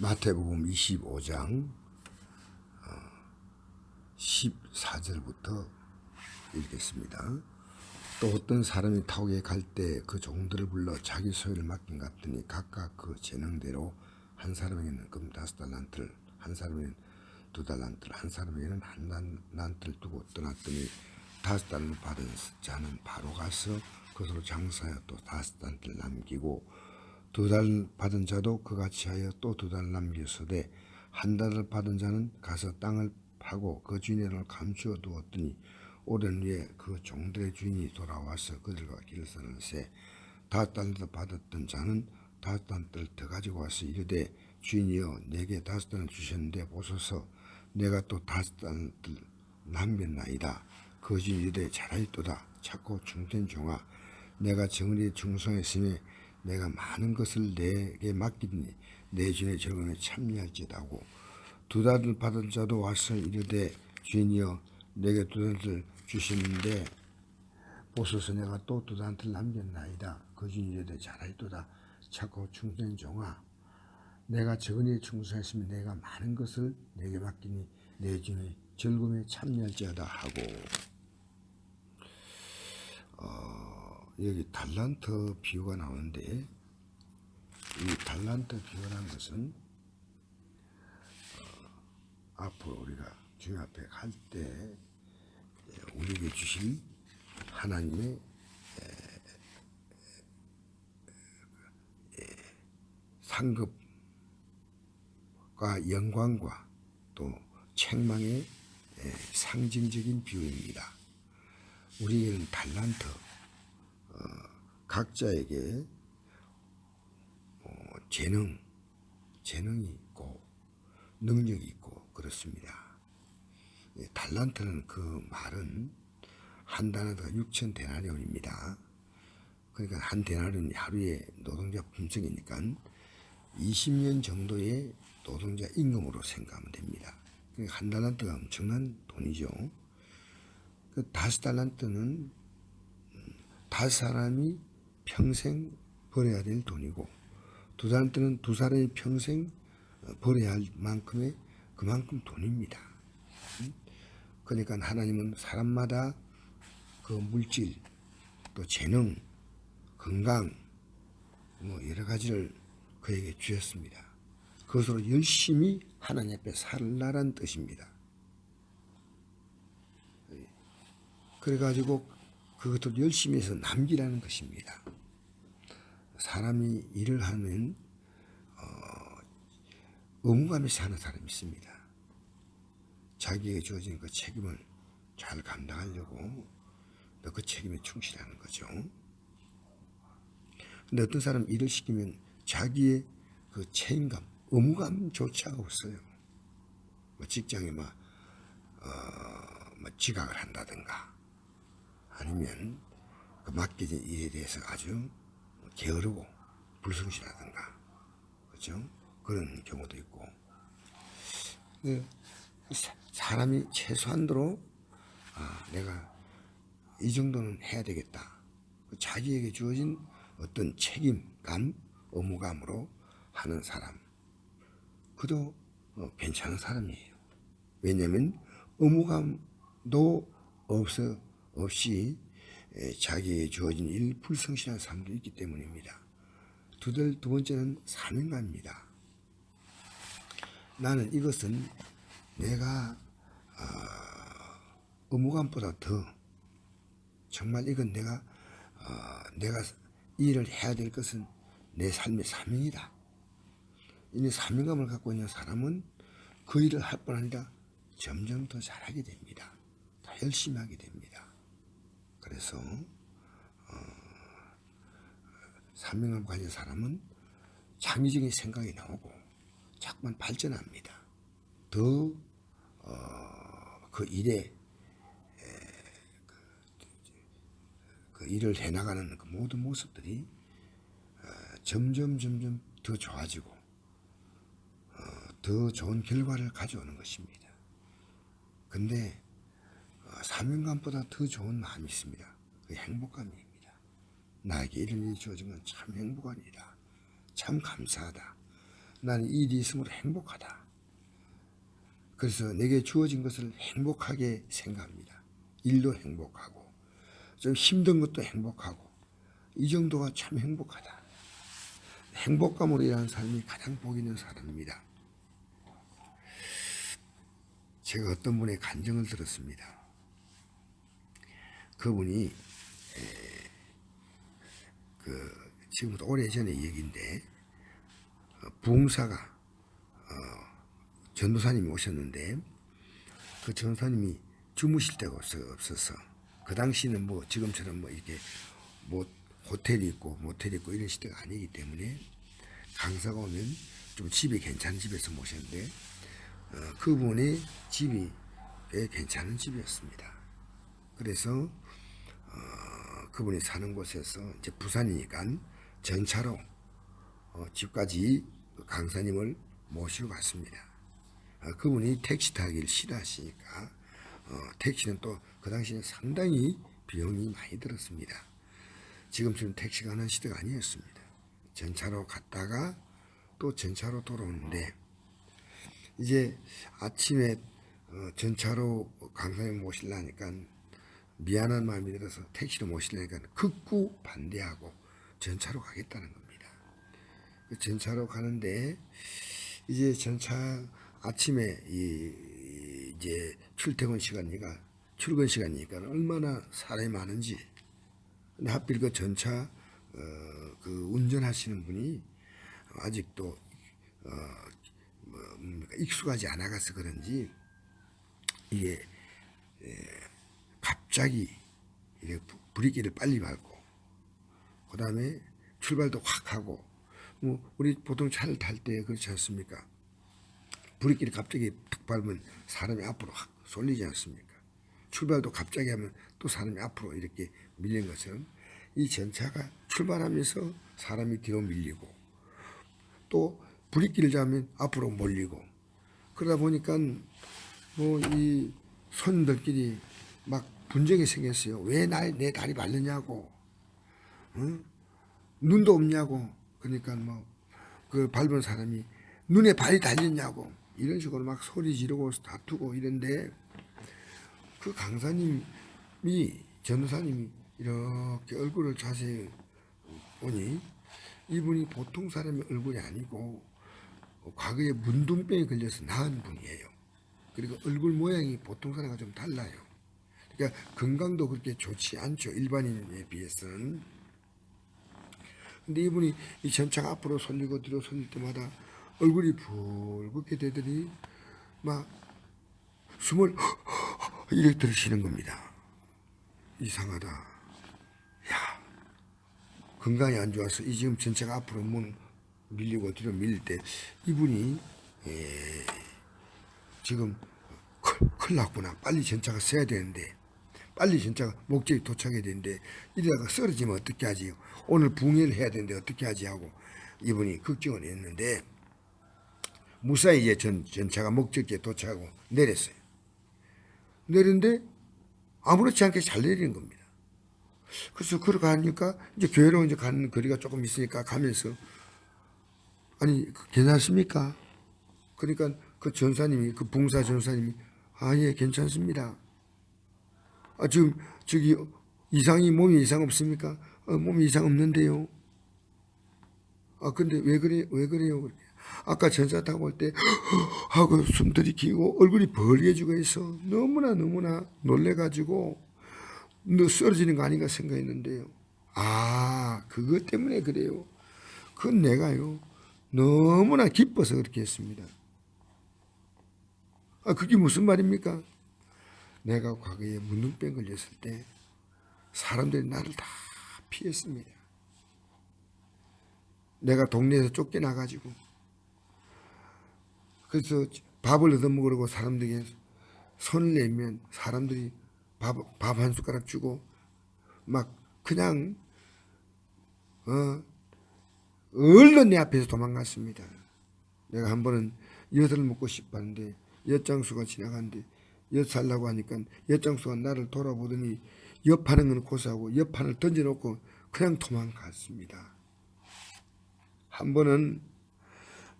마태복음 25장 14절부터 읽겠습니다. 또 어떤 사람이 타국에 갈 때 그 종들을 불러 자기 소유를 맡긴 같더니 각각 그 재능대로 한 사람에게는 금 다섯 달란트를 한 사람에게는 두 달란트를 한 사람에게는 한 달란트를 두고 떠났더니 다섯 달을 받은 자는 바로 가서 그것으로 장사하여 또 다섯 달을 남기고 두 달 받은 자도 그같이 하여 또 두 달 남겼으되 한 달을 받은 자는 가서 땅을 파고 그 주인의 돈을 감추어 두었더니 오랜 후에 그 종들의 주인이 돌아와서 그들과 길을 서는새 다섯 달을 받았던 자는 다섯 달을 더 가지고 와서 이르되 주인이여 내게 다섯 달을 주셨는데 보소서. 내가 또 다섯 달을 남겼나이다. 그 주인이 이르되 잘하였도다. 찾고 중된 종아 내가 정의에 충성했으니 내가 많은 것을 내게 맡기니 내 주인의 적응에 참여할지다고. 두 달을 받은 자도 와서 이르되 주인이여 내게 두 달을 주시는데 보소서 내가 또 두 달을 남겼나이다. 그 주인이 이르되 잘하였도다. 찾고 충성된 종아 내가 적은에 충성했으면 내가 많은 것을 내게 맡기니 내 주인의 즐거움에 참여할지어다 하고 어, 여기 달란트 비유가 나오는데 이 달란트 비유라는 것은 어, 앞으로 우리가 주님 앞에 갈 때 우리에게 주실 하나님의 상급과 영광과 또 책망의 상징적인 비유입니다. 우리에게는 달란트, 어, 각자에게 어, 재능, 재능이 있고 능력이 있고 그렇습니다. 예, 달란트는 그 말은 한 단어가 6천 데나리온입니다. 그러니까 한 데나리온이 하루에 노동자 품성이니까 20년 정도의 노동자 임금으로 생각하면 됩니다. 그러니까 한 달란트가 엄청난 돈이죠. 그 다섯 달란트는 다섯 사람이 평생 벌어야 될 돈이고 두 달란트는 두 사람이 평생 벌어야 할 만큼의 그만큼 돈입니다. 그러니까 하나님은 사람마다 그 물질 또 재능 건강 뭐 여러 가지를 그에게 주셨습니다. 그것으로 열심히 하나님 앞에 살라란 뜻입니다. 그래가지고 그것을 열심히 해서 남기라는 것입니다. 사람이 일을 하면 어, 의무감에서 하는 사람이 있습니다. 자기에게 주어진 그 책임을 잘 감당하려고 그 책임에 충실하는 거죠. 근데 어떤 사람 일을 시키면 자기의 그 책임감, 의무감조차 없어요. 뭐 직장에 막, 어, 뭐 지각을 한다든가 아니면 그 맡겨진 일에 대해서 아주 게으르고 불성실하든가 그렇죠? 그런 경우도 있고 그 사람이 최소한도로 아, 내가 이 정도는 해야 되겠다. 그 자기에게 주어진 어떤 책임감, 의무감으로 하는 사람. 그도 어, 괜찮은 사람이에요. 왜냐하면 의무감도 없어 없이 자기에게 주어진 일 불성실한 사람도 있기 때문입니다. 두들 두 번째는 사명감입니다. 나는 이것은 내가 어, 의무감보다 더 정말 이건 내가 어, 내가 일을 해야 될 것은 내 삶의 사명이다. 이 사명감을 갖고 있는 사람은 그 일을 할 뿐 아니라 점점 더 잘하게 됩니다. 더 열심히 하게 됩니다. 그래서 어, 사명감 가진 사람은 창의적인 생각이 나오고 자꾸만 발전합니다. 더 어, 그 일에 그, 그 일을 해나가는 그 모든 모습들이 어, 점점 점점 더 좋아지고 어, 더 좋은 결과를 가져오는 것입니다. 근데 어, 사명감보다 더 좋은 마음이 있습니다. 그 행복감입니다. 나에게 이런 일이 주어진 건 참 행복합니다. 참 감사하다. 나는 이 일이 있음으로 행복하다. 그래서 내게 주어진 것을 행복하게 생각합니다. 일도 행복하고 좀 힘든 것도 행복하고 이 정도가 참 행복하다. 행복감으로 일하는 삶이 가장 복 있는 사람입니다. 제가 어떤 분의 간증을 들었습니다. 그분이 에, 그 지금부터 오래 전의 얘기인데 어, 부흥사가 어, 전도사님이 오셨는데 그 전도사님이 주무실 데가 없어, 없어서 그 당시는 뭐 지금처럼 뭐 이렇게 뭐 호텔이 있고 모텔이 있고 이런 시대가 아니기 때문에 강사가 오면 좀 집이 괜찮은 집에서 모셨는데 어, 그분의 집이 꽤 괜찮은 집이었습니다. 그래서 어, 그분이 사는 곳에서 이제 부산이니까 전차로 어, 집까지 그 강사님을 모시러 갔습니다. 어, 그분이 택시 타기를 싫어하시니까 어, 택시는 또 그 당시에는 상당히 비용이 많이 들었습니다. 지금처럼 택시가 하는 시대가 아니었습니다. 전차로 갔다가 또 전차로 돌아오는데 이제 아침에 어, 전차로 강사님 모시려니까 미안한 마음이 들어서 택시로 모시려니까 극구 반대하고 전차로 가겠다는 겁니다. 그 전차로 가는데 이제 전차 아침에 이 이- 이제 출퇴근 시간이니까 출근 시간이니까 얼마나 사람이 많은지 근데 하필 그 전차 어, 그 운전하시는 분이 아직도 어, 뭐 뭡니까, 익숙하지 않아가서 그런지 이게 에, 갑자기 이게 부- 브레이크를 빨리 밟고 그 다음에 출발도 확 하고 뭐 우리 보통 차를 탈 때 그렇지 않습니까? 브레이크를 갑자기 툭 밟으면 사람이 앞으로 확 쏠리지 않습니까? 출발도 갑자기 하면 또 사람이 앞으로 이렇게 밀린 것처럼 이 전차가 출발하면서 사람이 뒤로 밀리고 또 브레이크를 잡으면 앞으로 몰리고 그러다 보니까 뭐 이 손들끼리 막 분쟁이 생겼어요. 왜내 다리 바르냐고, 응? 눈도 없냐고. 그러니까 뭐 그 밟은 사람이 눈에 발이 달렸냐고 이런 식으로 막 소리 지르고 다투고 이런데 그 강사님이 전도사님이 이렇게 얼굴을 자세히 보니 이분이 보통 사람의 얼굴이 아니고 과거에 문둥병에 걸려서 나은 분이에요. 그리고 얼굴 모양이 보통 사람과 좀 달라요. 그러니까 건강도 그렇게 좋지 않죠. 일반인에 비해서는. 근데 이분이 이 전차가 앞으로 손리고 뒤로 손릴 때마다 얼굴이 붉게 되더니 막 숨을 이렇게 들으시는 겁니다. 이상하다. 야, 건강이 안 좋아서 이 지금 전체가 앞으로 문 밀리고 뒤로 밀릴 때 이분이 에, 지금 큰일, 큰일 났구나. 빨리 전차가 서야 되는데 빨리 전차가 목적에 도착해야 되는데 이러다가 쓰러지면 어떻게 하지? 오늘 붕해를 해야 되는데 어떻게 하지 하고 이분이 걱정을 했는데 무사히 이제 전, 전차가 목적지에 도착하고 내렸어요. 내렸는데 아무렇지 않게 잘 내리는 겁니다. 그래서 걸어가니까 이제 교회로 이제 가는 거리가 조금 있으니까 가면서 아니 그 괜찮습니까? 그러니까 그 전사님이 그 봉사 전사님이 아 예 괜찮습니다. 아 지금 저기 이상이 몸에 이상 없습니까? 어, 몸에 이상 없는데요. 아 근데 왜 그래 왜 그래요? 아까 전사 타고 올 때 하고 숨 들이키고 얼굴이 벌게지고 있어 너무나 너무나 놀래가지고 너 쓰러지는 거 아닌가 생각했는데요. 아 그것 때문에 그래요. 그건 내가요 너무나 기뻐서 그렇게 했습니다. 아 그게 무슨 말입니까? 내가 과거에 문둥병 걸렸을 때 사람들이 나를 다 피했습니다. 내가 동네에서 쫓겨나가지고 그래서 밥을 얻어먹으려고 사람들에게 손을 내면 사람들이 밥 한 숟가락 주고 막 그냥 어 얼른 내 앞에서 도망갔습니다. 내가 한 번은 엿을 먹고 싶었는데 엿장수가 지나갔는데 엿 살라고 하니까 엿장수가 나를 돌아보더니 엿파는 건 고사하고 엿판을 던져놓고 그냥 도망갔습니다. 한 번은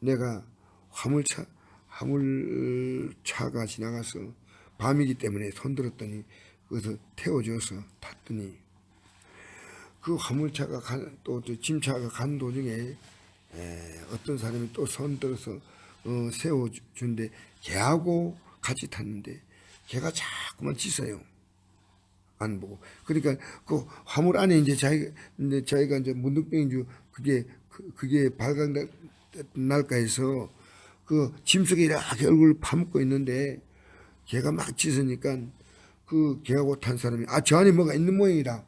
내가 화물차 화물차가 지나가서 밤이기 때문에 손들었더니 그것을 태워줘서 탔더니 그 화물차가 또 짐차가 간 도중에 에, 어떤 사람이 또 손들어서 어, 세워준데 걔하고 같이 탔는데 걔가 자꾸만 짖어요. 안 보고. 그러니까 그 화물 안에 이제 자기가 이제 자기가 이제 문득병주 그게 그, 그게 발광 날까 해서 그 짐 속에 이렇게 얼굴을 파묻고 있는데 걔가 막 짖으니까 그 걔하고 탄 사람이 아 저 안에 뭐가 있는 모양이다.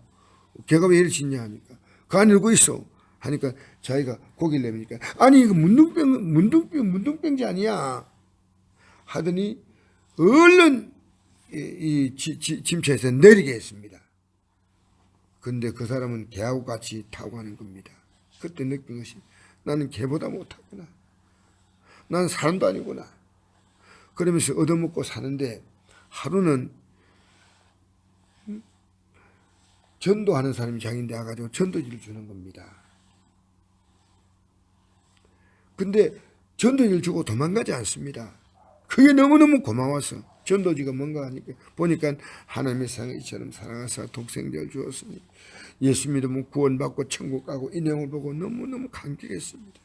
걔가 왜 이리 짖냐 하니까. 그 안에 누구 있어. 하니까 자기가 고기를 내미니까 아니 이거 문둥병 문둥병 문둥병지 아니야. 하더니 얼른 이, 이 지- 지- 짐차에서 내리게 했습니다. 근데 그 사람은 개하고 같이 타고 가는 겁니다. 그때 느낀 것이 나는 개보다 못하구나. 나는 사람도 아니구나. 그러면서 얻어먹고 사는데 하루는 음, 전도하는 사람이 장인데 와가지고 전도지를 주는 겁니다. 근데 전도지를 주고 도망가지 않습니다. 그게 너무너무 고마워서 전도지가 뭔가 하니까 보니까 하나님의 상을 이처럼 사랑하사 독생자를 주었으니 예수 믿으면 구원받고 천국 가고 이 내용을 보고 너무너무 감격했습니다.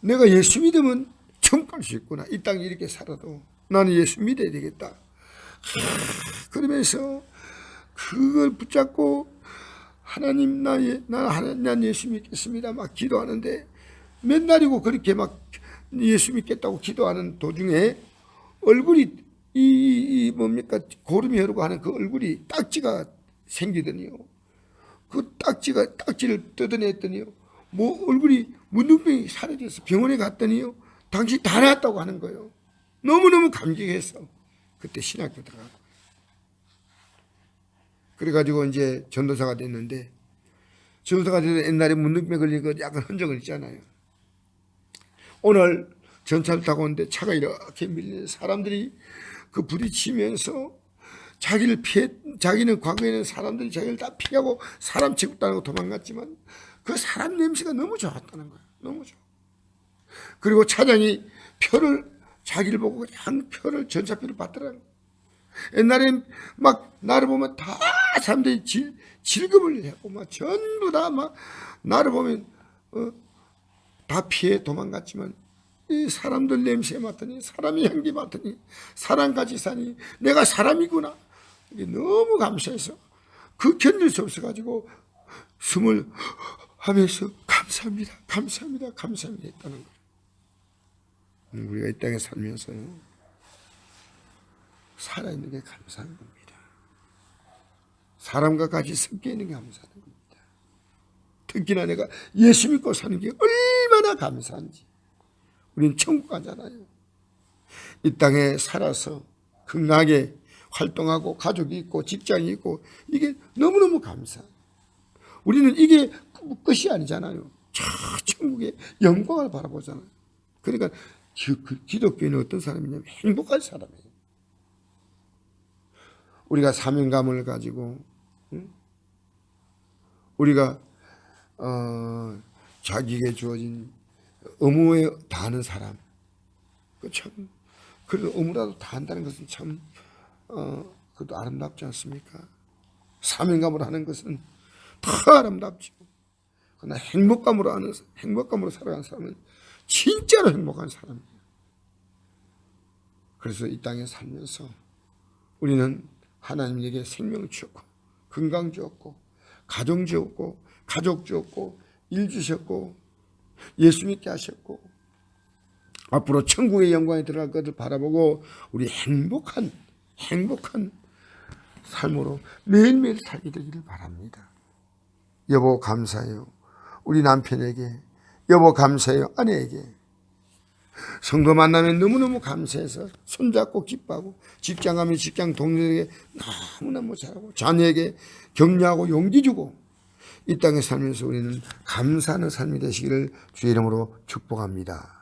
내가 예수 믿으면 천국 갈 수 있구나. 이 땅에 이렇게 살아도 나는 예수 믿어야 되겠다. 하, 그러면서 그걸 붙잡고 하나님 나, 예, 나 하나님 난 예수 믿겠습니다. 막 기도하는데 맨날이고 그렇게 막 예수 믿겠다고 기도하는 도중에 얼굴이 이, 이, 이 뭡니까 고름이 흐르고 하는 그 얼굴이 딱지가 생기더니요. 그 딱지가 딱지를 뜯어냈더니요. 뭐 얼굴이 문둥병이 사라져서 병원에 갔더니요. 당신 다 나았다고 하는 거예요. 너무너무 감격해서 그때 신학교 들어가. 그래가지고 이제 전도사가 됐는데 전도사가 돼서 옛날에 문둥병 걸린 거 약간 흔적은 있잖아요. 오늘 전차를 타고 오는데 차가 이렇게 밀리는 사람들이 그 부딪히면서 자기를 피해 자기는 과거에는 사람들이 자기를 다 피하고 사람 취급당하고 도망갔지만 그 사람 냄새가 너무 좋았다는 거예요. 너무 좋아. 그리고 차장이 표를 자기를 보고 그냥 표를 전차표를 받더라는. 옛날엔 막 나를 보면 다 사람들이 질, 질급을 하고 막 전부 다 막 나를 보면 어, 다 피해 도망갔지만 이 사람들 냄새 맡더니 사람의 향기 맡더니 사람같이 사니 내가 사람이구나. 이게 너무 감사해서 그 견딜 수 없어가지고 숨을 하면서 감사합니다 감사합니다 감사합니다 했다는 거예요. 음, 우리가 이 땅에 살면서요 살아있는 게 감사한 겁니다. 사람과 같이 섞여 있는 게 감사한 겁니다. 특히나 내가 예수 믿고 사는 게 얼마나 감사한지. 우리는 천국 가잖아요. 이 땅에 살아서 건강하게 활동하고 가족이 있고 직장이 있고 이게 너무너무 감사. 우리는 이게 끝이 아니잖아요. 저 천국의 영광을 바라보잖아요. 그러니까 기, 그 기독교인은 어떤 사람이냐면 행복한 사람이에요. 우리가 사명감을 가지고 응? 우리가 어, 자기에게 주어진 의무에 다하는 사람. 그 참, 그래도 의무라도 다한다는 것은 참, 어, 그것도 아름답지 않습니까? 사명감으로 하는 것은 더 아름답죠. 그러나 행복감으로 하는, 행복감으로 살아가는 사람은 진짜로 행복한 사람이에요. 그래서 이 땅에 살면서 우리는 하나님에게 생명 주었고, 건강 주었고, 가정 주었고, 가족 주었고 일 주셨고 예수 믿게 하셨고 앞으로 천국의 영광에 들어갈 것을 바라보고 우리 행복한 행복한 삶으로 매일매일 살게 되기를 바랍니다. 여보 감사해요. 우리 남편에게 여보 감사해요. 아내에게 성도 만나면 너무너무 감사해서 손잡고 기뻐하고 직장 가면 직장 동료에게 너무너무 잘하고 자녀에게 격려하고 용기 주고 이 땅에 살면서 우리는 감사하는 삶이 되시기를 주의 이름으로 축복합니다.